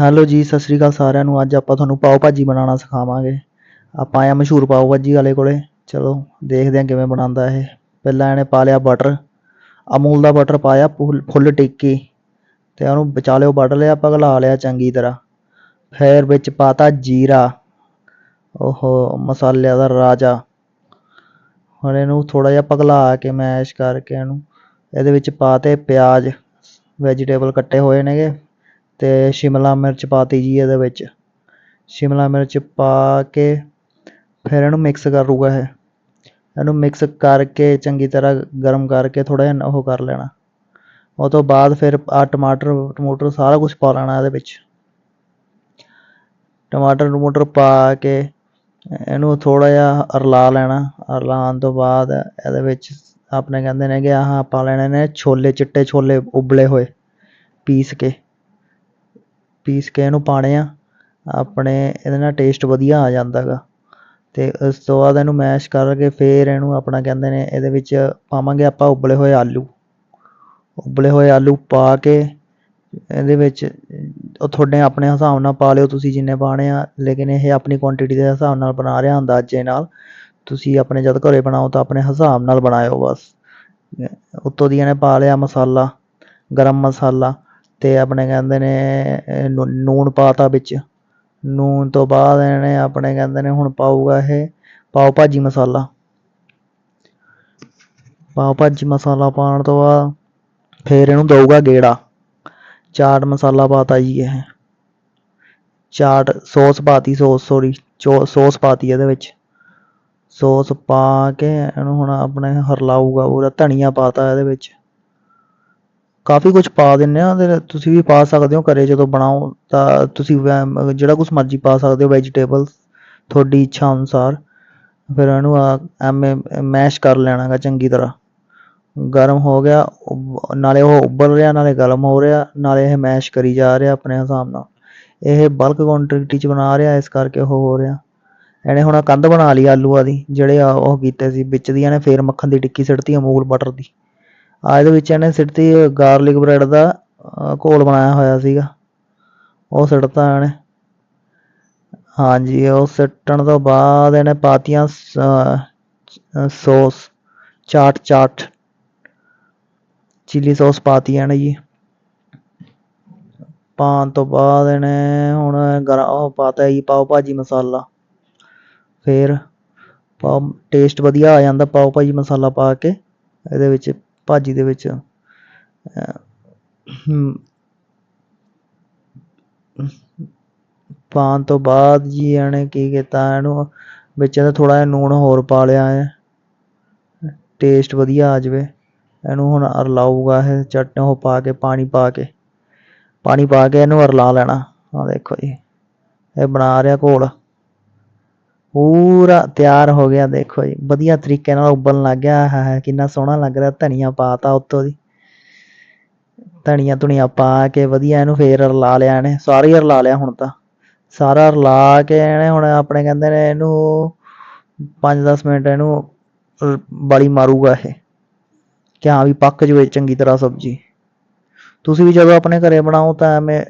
Hello ਜੀ, ਸਤਿ ਸ਼੍ਰੀ ਅਕਾਲ ਸਾਰਿਆਂ ਨੂੰ। ਅੱਜ ਆਪਾਂ ਤੁਹਾਨੂੰ ਪਾਓ ਭਾਜੀ ਬਣਾਉਣਾ ਸਿਖਾਵਾਂਗੇ। ਆਪਾਂ ਆਏ ਮਸ਼ਹੂਰ ਪਾਓ ਭਾਜੀ ਵਾਲੇ ਕੋਲੇ। ਚਲੋ, ਦੇਖਦੇ ਹਾਂ ਕਿਵੇਂ ਬਣਾਉਂਦਾ ਇਹ। ਪਹਿਲਾਂ ਇਹਨੇ ਪਾ ਲਿਆ ਬਟਰ ਅਮੂਲ ਦਾ ਬਟਰ ਪਾਇਆ, ਫੁੱਲ ਫੁੱਲ ਟਿੱਕੀ। ਤੇ ਉਹਨੂੰ ਬਚਾ ਲਿਓ ਬਟਰ ਲਿਆ ਪਗਲਾ ਲਿਆ ਚੰਗੀ ਤਰ੍ਹਾਂ। ਫਿਰ ਵਿੱਚ ਪਾਤਾ ਜੀਰਾ। ਉਹ ਮਸਾਲਿਆਂ ਦਾ ਰਾਜਾ। ਹੁਣ ਇਹਨੂੰ ਥੋੜਾ ਜਿਹਾ ਪਗਲਾ ਕੇ ਮੈਸ਼ ਕਰਕੇ ਇਹਨੂੰ। ਇਹਦੇ ਵਿੱਚ ਪਾਤੇ ਪਿਆਜ਼। ਵੈਜੀਟੇਬਲ ਕੱਟੇ ਹੋਏ ਨੇਗੇ। ਅਤੇ ਸ਼ਿਮਲਾ ਮਿਰਚ ਪਾ ਤੀ ਜੀ ਇਹਦੇ ਵਿੱਚ। ਸ਼ਿਮਲਾ ਮਿਰਚ ਪਾ ਕੇ ਫਿਰ ਇਹਨੂੰ ਮਿਕਸ ਕਰੂਗਾ ਇਹ। ਇਹਨੂੰ ਮਿਕਸ ਕਰਕੇ ਚੰਗੀ ਤਰ੍ਹਾਂ ਗਰਮ ਕਰਕੇ ਥੋੜ੍ਹਾ ਜਿਹਾ ਉਹ ਕਰ ਲੈਣਾ। ਉਹ ਤੋਂ ਬਾਅਦ ਫਿਰ ਆ ਟਮਾਟਰ, ਟਮੂਟਰ ਸਾਰਾ ਕੁਝ ਪਾ ਲੈਣਾ ਇਹਦੇ ਵਿੱਚ। ਟਮਾਟਰ, ਟਮੂਟਰ ਪਾ ਕੇ ਇਹਨੂੰ ਥੋੜ੍ਹਾ ਜਿਹਾ ਅਰਲਾ ਲੈਣਾ। ਅਰਲਾਉਣ ਤੋਂ ਬਾਅਦ ਇਹਦੇ ਵਿੱਚ ਆਪਣੇ ਕਹਿੰਦੇ ਨੇ ਕਿ ਆਹ ਪਾ ਲੈਣੇ ਨੇ ਛੋਲੇ, ਚਿੱਟੇ ਛੋਲੇ ਉਬਲੇ ਹੋਏ ਪੀਸ ਕੇ। ਪੀਸ ਕੇ ਇਹਨੂੰ ਪਾਉਣੇ ਆ, ਆਪਣੇ ਇਹਦੇ ਨਾਲ ਟੇਸਟ ਵਧੀਆ ਆ ਜਾਂਦਾ ਗਾ। ਅਤੇ ਉਸ ਤੋਂ ਬਾਅਦ ਇਹਨੂੰ ਮੈਸ਼ ਕਰਕੇ ਫਿਰ ਇਹਨੂੰ ਆਪਣਾ ਕਹਿੰਦੇ ਨੇ ਇਹਦੇ ਵਿੱਚ ਪਾਵਾਂਗੇ ਆਪਾਂ ਉਬਲੇ ਹੋਏ ਆਲੂ। ਉਬਲੇ ਹੋਏ ਆਲੂ ਪਾ ਕੇ ਇਹਦੇ ਵਿੱਚ ਉਹ ਤੁਹਾਡੇ ਆਪਣੇ ਹਿਸਾਬ ਨਾਲ ਪਾ ਲਿਓ, ਤੁਸੀਂ ਜਿੰਨੇ ਪਾਉਣੇ ਆ, ਲੇਕਿਨ ਇਹ ਆਪਣੀ ਕੁਆਂਟਿਟੀ ਦੇ ਹਿਸਾਬ ਨਾਲ ਬਣਾ ਰਿਹਾ ਅੰਦਾਜ਼ੇ ਨਾਲ। ਤੁਸੀਂ ਆਪਣੇ ਜਦ ਘਰੇ ਬਣਾਓ ਤਾਂ ਆਪਣੇ ਹਿਸਾਬ ਨਾਲ ਬਣਾਇਓ ਬਸ। ਉੱਤੋਂ ਦੀ ਇਹਨੇ ਪਾ ਲਿਆ ਮਸਾਲਾ, ਗਰਮ ਮਸਾਲਾ। ਅਤੇ ਆਪਣੇ ਕਹਿੰਦੇ ਨੇ ਇਹ ਨੂ- ਨੂਣ ਪਾਤਾ ਵਿੱਚ। ਨੂਣ ਤੋਂ ਬਾਅਦ ਇਹਨੇ ਆਪਣੇ ਕਹਿੰਦੇ ਨੇ, ਹੁਣ ਪਾਊਗਾ ਇਹ ਪਾਓ ਭਾਜੀ ਮਸਾਲਾ। ਪਾਓ ਭਾਜੀ ਮਸਾਲਾ ਪਾਉਣ ਤੋਂ ਬਾਅਦ ਫਿਰ ਇਹਨੂੰ ਦਊਗਾ ਗੇੜਾ। ਚਾਟ ਮਸਾਲਾ ਪਾਤਾ ਜੀ ਇਹ। ਚਾਟ ਸੌਸ ਪਾਤੀ, ਸੌਸ ਸੌਰੀ ਸੌਸ ਪਾਤੀ ਇਹਦੇ ਵਿੱਚ। ਸੌਸ ਪਾ ਕੇ ਇਹਨੂੰ ਹੁਣ ਆਪਣੇ ਹਰਲਾਊਗਾ ਪੂਰਾ ਧਨੀਆ ਪਾਤਾ ਇਹਦੇ ਵਿੱਚ। ਕਾਫੀ ਕੁਝ ਪਾ ਦਿੰਨੇ ਆ ਤੇ ਤੁਸੀਂ ਵੀ ਪਾ ਸਕਦੇ ਹੋ ਘਰੇ ਜਦੋਂ ਬਣਾਓ ਤਾਂ ਤੁਸੀਂ ਜਿਹੜਾ ਕੁਝ ਮਰਜ਼ੀ ਪਾ ਸਕਦੇ ਹੋ ਵੈਜੀਟੇਬਲ ਤੁਹਾਡੀ ਇੱਛਾ ਅਨੁਸਾਰ। ਫਿਰ ਇਹਨੂੰ ਐਵੇਂ ਮੈਸ਼ ਕਰ ਲੈਣਾ ਗਾ ਚੰਗੀ ਤਰ੍ਹਾਂ। ਗਰਮ ਹੋ ਗਿਆ ਨਾਲੇ ਉਹ ਉਬਲ ਰਿਹਾ, ਨਾਲੇ ਗਰਮ ਹੋ ਰਿਹਾ, ਨਾਲੇ ਇਹ ਮੈਸ਼ ਕਰੀ ਜਾ ਰਿਹਾ ਆਪਣੇ ਹਿਸਾਬ ਨਾਲ। ਇਹ ਬਲਕ ਕੁਆਂਟੀਟੀ ਚ ਬਣਾ ਰਿਹਾ, ਇਸ ਕਰਕੇ ਉਹ ਹੋ ਰਿਹਾ। ਇਹਨੇ ਹੁਣ ਕੰਧ ਬਣਾ ਲਈ ਆਲੂਆਂ ਦੀ, ਜਿਹੜੇ ਆ ਉਹ ਕੀਤੇ ਸੀ, ਵਿੱਚ ਦੀ ਇਹਨੇ ਫੇਰ ਮੱਖਣ ਦੀ ਟਿੱਕੀ ਸਿੱਟਤੀ, ਅਮੂਲ ਬਟਰ ਦੀ। ਆ ਇਹਦੇ ਵਿੱਚ ਇਹਨੇ ਸਿੱਟਤੀ ਗਾਰਲਿਕ ਬ੍ਰੈਡ ਦਾ ਘੋਲ ਬਣਾਇਆ ਹੋਇਆ ਸੀਗਾ। ਉਹ ਸਿੱਟਤਾ ਇਹਨੇ। ਹਾਂਜੀ, ਉਹ ਸਿੱਟਣ ਤੋਂ ਬਾਅਦ ਇਹਨੇ ਪਾਤੀਆਂ ਸ- sauce, chaat chaat, chilli sauce ਪਾਤੀ ਇਹਨੇ ਜੀ। ਪਾਉਣ ਤੋਂ ਬਾਅਦ ਇਹਨੇ ਹੁਣ ਗਰਾ, ਉਹ ਪਾਤਾ ਜੀ ਪਾਓ ਭਾਜੀ ਮਸਾਲਾ। ਫੇਰ ਪਾਓ, ਟੇਸਟ ਵਧੀਆ ਆ ਜਾਂਦਾ ਪਾਓ ਭਾਜੀ ਮਸਾਲਾ ਪਾ ਕੇ। ਇਹਦੇ ਵਿੱਚ ਭਾਜੀ ਦੇ ਵਿੱਚ ਪਾਉਣ ਤੋਂ ਬਾਅਦ ਜੀ ਇਹਨੇ ਕੀ ਕੀਤਾ, ਇਹਨੂੰ ਵਿੱਚ ਇਹਦਾ ਥੋੜਾ ਜਿਹਾ ਨੂਣ ਹੋਰ ਪਾ ਲਿਆ ਹੈ। ਟੇਸਟ ਵਧੀਆ ਆ ਜਾਵੇ। ਇਹਨੂੰ ਹੁਣ ਅਰਲਾਊਗਾ ਇਹ ਚਟ ਉਹ ਪਾ ਕੇ, ਪਾਣੀ ਪਾ ਕੇ। ਪਾਣੀ ਪਾ ਕੇ ਇਹਨੂੰ ਅਰਲਾ ਲੈਣਾ। ਆ ਦੇਖੋ ਜੀ, ਇਹ ਬਣਾ ਰਿਹਾ ਘੋਲ। ਪੂਰਾ ਤਿਆਰ ਹੋ ਗਿਆ, ਦੇਖੋ ਜੀ। ਵਧੀਆ ਤਰੀਕੇ ਨਾਲ ਉਬਲਣ ਲੱਗ ਗਿਆ। ਹੈ ਕਿੰਨਾ ਸੋਹਣਾ ਲੱਗ ਰਿਹਾ। ਧਨੀਆ ਪਾਤਾ ਉੱਤੋਂ ਦੀ। ਧਨੀਆ ਧੁਨੀਆ ਪਾ ਕੇ ਵਧੀਆ ਇਹਨੂੰ ਫੇਰ ਰਲਾ ਲਿਆ ਇਹਨੇ। ਸਾਰਾ ਰਲਾ ਲਿਆ ਹੁਣ ਤਾਂ। ਸਾਰਾ ਰਲਾ ਕੇ ਇਹਨੇ ਹੁਣ ਆਪਣੇ ਕਹਿੰਦੇ ਨੇ ਇਹਨੂੰ 5-10 ਮਿੰਟ ਇਹਨੂੰ ਬਾਲੀ ਮਾਰੂਗਾ ਇਹ। ਕਿ ਹਾਂ ਵੀ ਪੱਕ ਜਵੇ ਚੰਗੀ ਤਰ੍ਹਾਂ ਸਬਜ਼ੀ। ਤੁਸੀਂ ਵੀ ਜਦੋਂ ਆਪਣੇ ਘਰੇ ਬਣਾਓ ਤਾਂ ਐਵੇਂ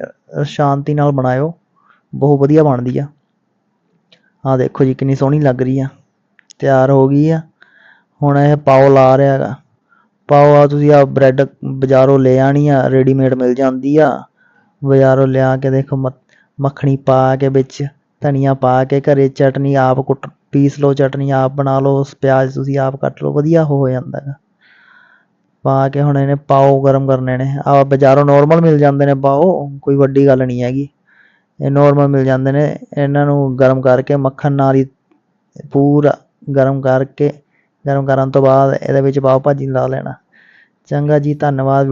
ਸ਼ਾਂਤੀ ਨਾਲ ਬਣਾਇਓ। ਬਹੁਤ ਵਧੀਆ ਬਣਦੀ ਆ। ਆਹ ਦੇਖੋ ਜੀ, ਕਿੰਨੀ ਸੋਹਣੀ ਲੱਗ ਰਹੀ ਆ, ਤਿਆਰ ਹੋ ਗਈ ਆ। ਹੁਣ ਇਹ ਪਾਓ ਲਾ ਰਿਹਾ ਹੈਗਾ। ਪਾਓ ਆ, ਤੁਸੀਂ ਆ ਬ੍ਰੈਡ ਬਾਜ਼ਾਰੋਂ ਲੈ ਆਣੀ ਆ ਰੈਡੀਮੇਡ ਮਿਲ ਜਾਂਦੀ ਆ। ਬਾਜ਼ਾਰੋਂ ਲਿਆ ਕੇ ਦੇਖੋ, ਮ- ਮੱਖਣੀ ਪਾ ਕੇ ਵਿੱਚ, ਧਨੀਆ ਪਾ ਕੇ ਘਰੇ, ਚਟਨੀ ਆਪ ਕੁੱਟ, ਪੀਸ ਲਓ, ਚਟਨੀ ਆਪ ਬਣਾ ਲਓ ਪਿਆਜ਼ ਤੁਸੀਂ ਆਪ ਕੱਟ ਲਓ, ਵਧੀਆ ਹੋ ਜਾਂਦਾ ਹੈਗਾ। ਪਾ ਕੇ ਹੁਣ ਇਹਨੇ ਪਾਓ ਗਰਮ ਕਰਨੇ ਨੇ। ਆ ਬਾਜ਼ਾਰੋਂ ਨਾਰਮਲ ਮਿਲ ਜਾਂਦੇ ਨੇ ਪਾਓ, ਕੋਈ ਵੱਡੀ ਗੱਲ ਨਹੀਂ ਹੈਗੀ। ਇਹ ਨੋਰਮਲ ਮਿਲ ਜਾਂਦੇ ਨੇ। ਇਹਨਾਂ ਨੂੰ ਗਰਮ ਕਰਕੇ, ਮੱਖਣ ਨਾਲ ਹੀ ਪੂਰਾ ਗਰਮ ਕਰਕੇ, ਗਰਮ ਕਰਨ ਤੋਂ ਬਾਅਦ ਇਹਦੇ ਵਿੱਚ ਪਾਓ ਭਾਜੀ ਲਾ ਲੈਣਾ। ਚੰਗਾ ਜੀ, ਧੰਨਵਾਦ।